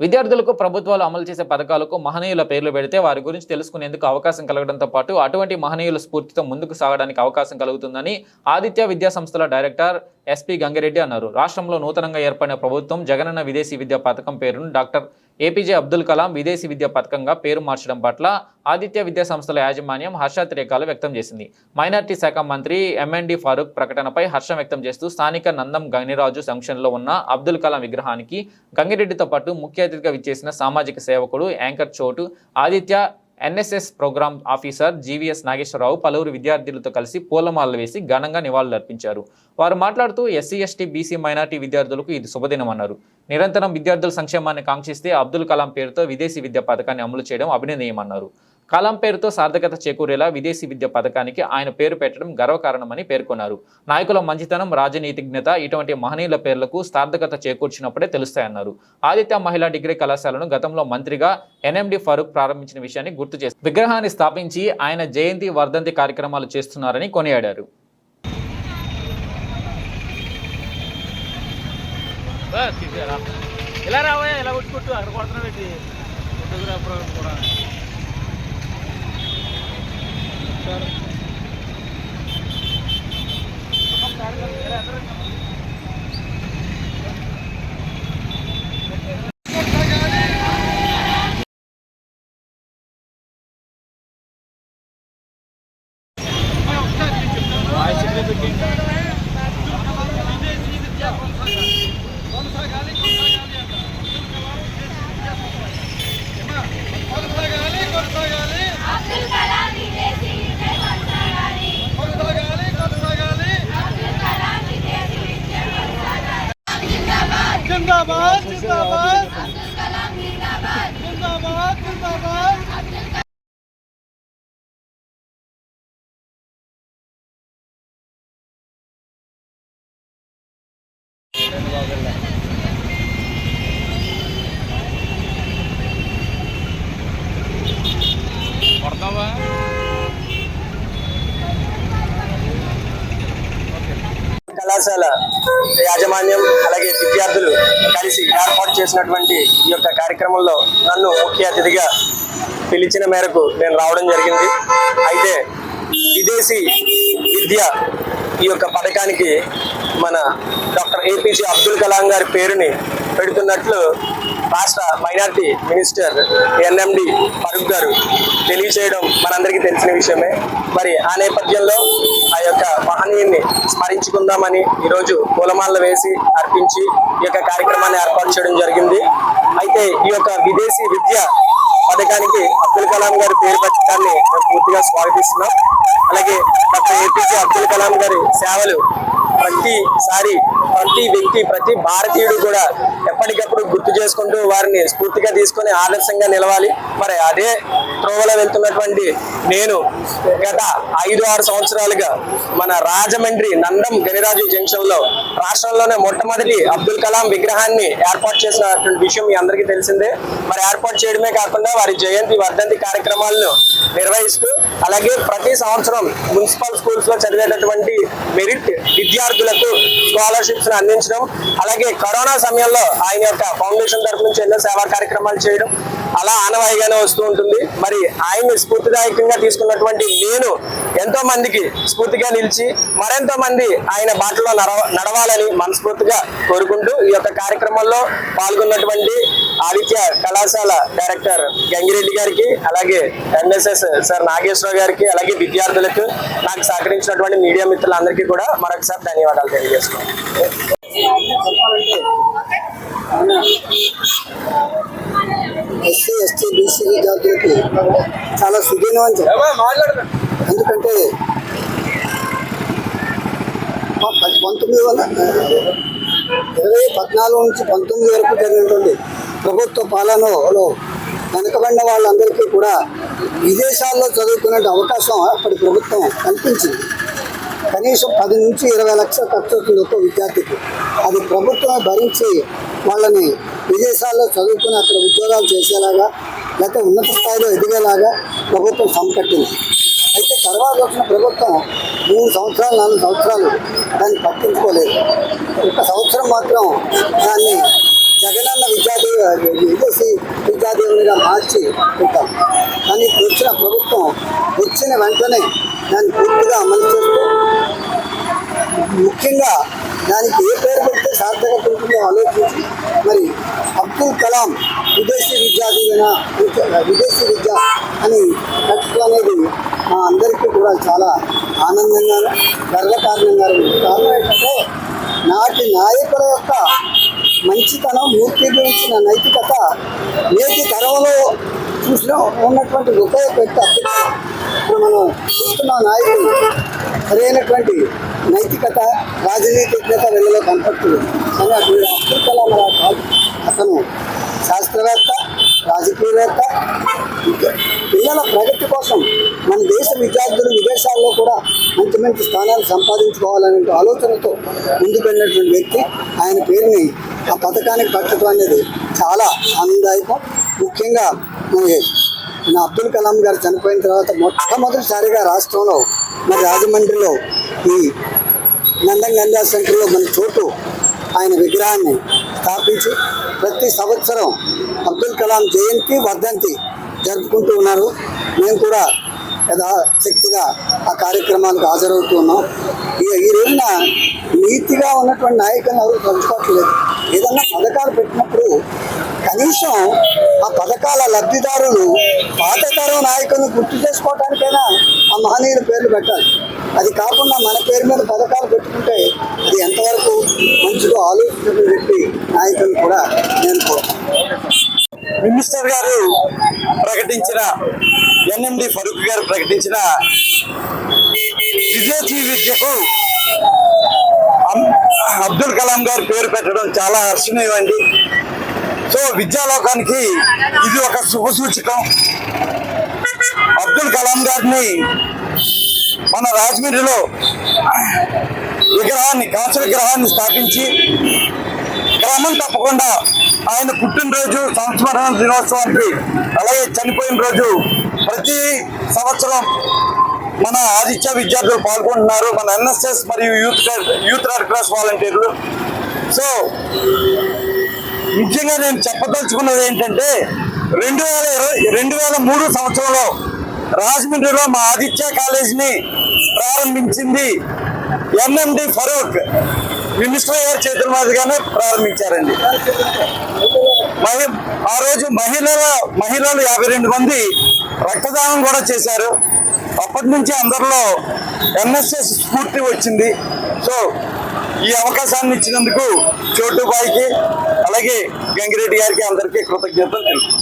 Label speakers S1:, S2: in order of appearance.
S1: విద్యార్థులకు ప్రభుత్వాలు అమలు చేసే పథకాలకు మహనీయుల పేర్లు పెడితే వారి గురించి తెలుసుకునేందుకు అవకాశం కలగడంతో పాటు అటువంటి మహనీయుల స్ఫూర్తితో ముందుకు సాగడానికి అవకాశం కలుగుతుందని ఆదిత్య విద్యా సంస్థల డైరెక్టర్ ఎస్పి గంగిరెడ్డి అన్నారు. రాష్ట్రంలో నూతనంగా ఏర్పడిన ప్రభుత్వం జగనన్న విదేశీ విద్యా పథకం పేరును డాక్టర్ ఏపీజే అబ్దుల్ కలాం విదేశీ విద్యా పథకంగా పేరు మార్చడం పట్ల ఆదిత్య విద్యా సంస్థల యాజమాన్యం హర్షాతిరేకాలు వ్యక్తం చేసింది. మైనార్టీ శాఖ మంత్రి ఎంఎన్డి ఫారూక్ ప్రకటనపై హర్షం వ్యక్తం చేస్తూ స్థానిక నందం గంగిరాజు జంక్షన్లో ఉన్న అబ్దుల్ కలాం విగ్రహానికి గంగిరెడ్డితో పాటు ముఖ్య అతిథిగా విచ్చేసిన సామాజిక సేవకుడు యాంకర్ చోటు Aditya NSS program officer GVS Nageswararao పలువురు విద్యార్థులతో కలిసి పూలమాలలు వేసి ఘనంగా నివాళులర్పించారు వారు మాట్లాడుతూ ఎస్సీ ఎస్టీ బీసీ మైనార్టీ విద్యార్థులకు ఇది శుభదినం అన్నారు నిరంతరం విద్యార్థుల సంక్షేమాన్ని కాంక్షిస్తే అబ్దుల్ కలాం పేరుతో విదేశీ విద్యా పథకాన్ని అమలు చేయడం అభినందనీయమన్నారు. కలాం పేరుతో సార్థకత చేకూరేలా విదేశీ విద్య పథకానికి ఆయన పేరు పెట్టడం గర్వకారణమని పేర్కొన్నారు. నాయకుల మంచితనం రాజనీతిజ్ఞత ఇటువంటి మహనీయుల పేర్లకు సార్థకత చేకూర్చినప్పుడే తెలుస్తాయన్నారు. ఆదిత్య మహిళా డిగ్రీ కళాశాలను గతంలో మంత్రిగా ఎన్ఎండి ఫరూక్ ప్రారంభించిన విషయాన్ని గుర్తు చేశారు విగ్రహాన్ని స్థాపించి ఆయన జయంతి వర్ధంతి కార్యక్రమాలు చేస్తున్నారని కొనియాడారు.
S2: ఇలా రావా ఇలా కొట్టుకుంటూ అక్కడ కొడుతున్నా పెట్టి ఫోటోగ్రాఫర్ కూడా. सर
S3: కళాశాల యాజమాన్యం అలాగే విద్యార్థులు కలిసి ఏర్పాటు చేసినటువంటి ఈ యొక్క కార్యక్రమంలో నన్ను ముఖ్య అతిథిగా పిలిచిన మేరకు నేను రావడం జరిగింది. అయితే విదేశీ విద్య ఈ యొక్క పథకానికి మన డాక్టర్ ఏపీజే అబ్దుల్ కలాం గారి పేరుని పెడుతున్నట్లు రాష్ట్ర మైనార్టీ మినిస్టర్ ఎన్ఎండి ఫరూక్ గారు తెలియచేయడం మనందరికీ తెలిసిన విషయమే. మరి ఆ నేపథ్యంలో ఆ యొక్క మహనీయుని స్మరించుకుందామని ఈరోజు పూలమాల వేసి అర్పించి ఈ యొక్క కార్యక్రమాన్ని ఏర్పాటు చేయడం జరిగింది. అయితే ఈ యొక్క విదేశీ విద్య పథకానికి అబ్దుల్ కలాం గారి పేరు పెట్టడాన్ని మేము పూర్తిగా స్వాగతిస్తున్నాం. అలాగే డాక్టర్ ఏపీజే అబ్దుల్ కలాం గారి సేవలు ప్రతిసారి ప్రతి వ్యక్తి ప్రతి భారతీయుడు కూడా ఎప్పటికప్పుడు గుర్తు చేసుకుంటూ వారిని స్ఫూర్తిగా తీసుకొని ఆదర్శంగా నిలవాలి. మరి అదే త్రోవలో వెళ్తున్నటువంటి నేను గత ఐదు ఆరు సంవత్సరాలుగా మన రాజమండ్రి నందం గనిరాజు జంక్షన్లో రాష్ట్రంలోనే మొట్టమొదటి అబ్దుల్ కలాం విగ్రహాన్ని ఏర్పాటు చేసినటువంటి విషయం మీ అందరికీ తెలిసిందే. మరి ఏర్పాటు చేయడమే కాకుండా వారి జయంతి వర్ధంతి కార్యక్రమాలను నిర్వహిస్తూ అలాగే ప్రతి సంవత్సరం మున్సిపల్ స్కూల్స్లో చదివేటటువంటి మెరిట్ విద్యార్థులకు స్కాలర్షిప్స్ అందించడం అలాగే కరోనా సమయంలో ఆయన యొక్క ఫౌండేషన్ తరఫు నుంచి ఎన్నో సేవా కార్యక్రమాలు చేయడం అలా ఆనవాయిగానే వస్తూ ఉంటుంది. మరి ఆయన్ని స్ఫూర్తిదాయకంగా తీసుకున్నటువంటి నేను ఎంతో మందికి స్ఫూర్తిగా నిలిచి మరెంతో మంది ఆయన బాటలో నడవ నడవాలని మనస్ఫూర్తిగా కోరుకుంటూ ఈ యొక్క కార్యక్రమంలో పాల్గొన్నటువంటి ఆదిత్య కళాశాల డైరెక్టర్ గంగిరెడ్డి గారికి అలాగే ఎన్ఎస్ఎస్ సార్ నాగేశ్వరరావు గారికి అలాగే విద్యార్థులకు నాకు సహకరించినటువంటి మీడియా మిత్రులందరికీ కూడా మరొకసారి ధన్యవాదాలు తెలియజేస్తున్నాను.
S4: ఎస్సీ ఎస్టీ బీసీ విద్యార్థులకి చాలా సుదీనం అని చెప్పాలి ఎందుకంటే పంతొమ్మిది వందల ఇరవై పద్నాలుగు నుంచి పంతొమ్మిది వరకు జరిగినటువంటి ప్రభుత్వ పాలనలో వెనకబడిన వాళ్ళందరికీ కూడా విదేశాల్లో చదువుకునే అవకాశం అప్పటి ప్రభుత్వం కల్పించింది. కనీసం పది నుంచి ఇరవై లక్షలు ఖర్చు అవుతుంది ఒక్కో విద్యార్థికి. అది ప్రభుత్వమే భరించి వాళ్ళని విదేశాల్లో చదువుకుని అక్కడ ఉద్యోగాలు చేసేలాగా లేకపోతే ఉన్నత స్థాయిలో ఎదిగేలాగా ప్రభుత్వం సమకట్టింది. అయితే తర్వాత వచ్చిన ప్రభుత్వం మూడు సంవత్సరాలు నాలుగు సంవత్సరాలు దాన్ని పట్టించుకోలేదు. ఒక సంవత్సరం మాత్రం దాన్ని జగనన్న విద్యార్థి విదేశీ విద్యాదేవునిగా మార్చి ఉంటాం కానీ ఇప్పుడు వచ్చిన ప్రభుత్వం వచ్చిన వెంటనే దాన్ని పూర్తిగా అమలు చేస్తూ ముఖ్యంగా దానికి ఏ పేరు పెడితే సార్థకత ఉంటుందో ఆలోచించి మరి అబ్దుల్ కలాం విదేశీ విద్యా దీవెన విదేశీ విద్య అని పెట్టడం అనేది మా అందరికీ కూడా చాలా ఆనందంగా గర్వకారణంగా కారణం ఏంటంటే నాటి నాయకుల యొక్క మంచితనం గురించిన నైతికత నేటి తరంలో చూసిన ఉన్నటువంటి ఒకే వ్యక్తి అబ్దుల్ ఇప్పుడు మనం చూస్తున్న నాయకులు సరైనటువంటి నైతికత రాజనీతిజ్ఞత వెళ్ళలో కనపడుతుంది కానీ అబ్దుల్ కలాం అలా కాదు. అతను శాస్త్రవేత్త రాజకీయవేత్త పిల్లల ప్రగతి కోసం మన దేశ విద్యార్థులు విదేశాల్లో కూడా మంచి మంచి స్థానాలు సంపాదించుకోవాలనే ఆలోచనతో ముందుకు వెళ్ళినటువంటి వ్యక్తి. ఆయన పేరుని ఆ పథకానికి పెట్టడం అనేది చాలా ఆనందదాయకం. ముఖ్యంగా మరి నా అబ్దుల్ కలాం గారు చనిపోయిన తర్వాత మొట్టమొదటిసారిగా రాష్ట్రంలో మరి రాజమండ్రిలో ఈ నందం సెంటర్లో మన చోటు ఆయన విగ్రహాన్ని స్థాపించి ప్రతి సంవత్సరం అబ్దుల్ కలాం జయంతి వర్ధంతి జరుపుకుంటూ ఉన్నారు. మేము కూడా యథాశక్తిగా ఆ కార్యక్రమాలకు హాజరవుతూ ఉన్నాం. ఈ ఈ రోజున నీతిగా ఉన్నటువంటి నాయకులను ఎవరు పంచుకోవట్లేదు. ఏదన్నా పథకాలు పెట్టినప్పుడు కనీసం ఆ పథకాల లబ్ధిదారులు పాత తరం నాయకులను గుర్తు చేసుకోవడానికైనా ఆ మహనీయుల పేర్లు పెట్టాలి. అది కాకుండా మన పేరు మీద పథకాలు పెట్టుకుంటే అది ఎంతవరకు మంచిదో ఆలోచించడం చెప్పి నాయకులు కూడా నేను
S5: మినిస్టర్ గారు ప్రకటించిన ఎన్ఎండి ఫరూక్ గారు ప్రకటించిన విజయ విద్యకు అబ్దుల్ కలాం గారి పేరు పెట్టడం చాలా హర్షణీయమండి. సో విద్యాలోకానికి ఇది ఒక శుభ సూచకం. అబ్దుల్ కలాం గారిని మన రాజమండ్రిలో విగ్రహాన్ని కాంస విగ్రహాన్ని స్థాపించి క్రమం తప్పకుండా ఆయన పుట్టినరోజు సంస్మరణ దినోత్సవానికి అలాగే చనిపోయిన రోజు ప్రతి సంవత్సరం మన ఆదిత్య విద్యార్థులు పాల్గొంటున్నారు. మన ఎన్ఎస్ఎస్ మరియు యూత్ యూత్ రెడ్ క్రాస్ వాలంటీర్లు. సో ముఖ్యంగా నేను చెప్పదలుచుకున్నది ఏంటంటే రెండు వేల ఇరవై రెండు వేల మూడు సంవత్సరంలో రాజమండ్రిలో మా ఆదిత్య కాలేజీని ప్రారంభించింది ఎంఎండి ఫరూక్. మినిస్టర్ గారి చేతుల మాదిరిగానే ప్రారంభించారండి. మహి ఆ రోజు మహిళల మహిళలు యాభై రెండు మంది రక్తదానం కూడా చేశారు. అప్పటి నుంచి అందరిలో ఎన్ఎస్ఎస్ స్ఫూర్తి వచ్చింది. సో ఈ అవకాశాన్ని ఇచ్చినందుకు చోటుబాయికి అలాగే గంగిరెడ్డి గారికి అందరికీ కృతజ్ఞతలు తెలుపు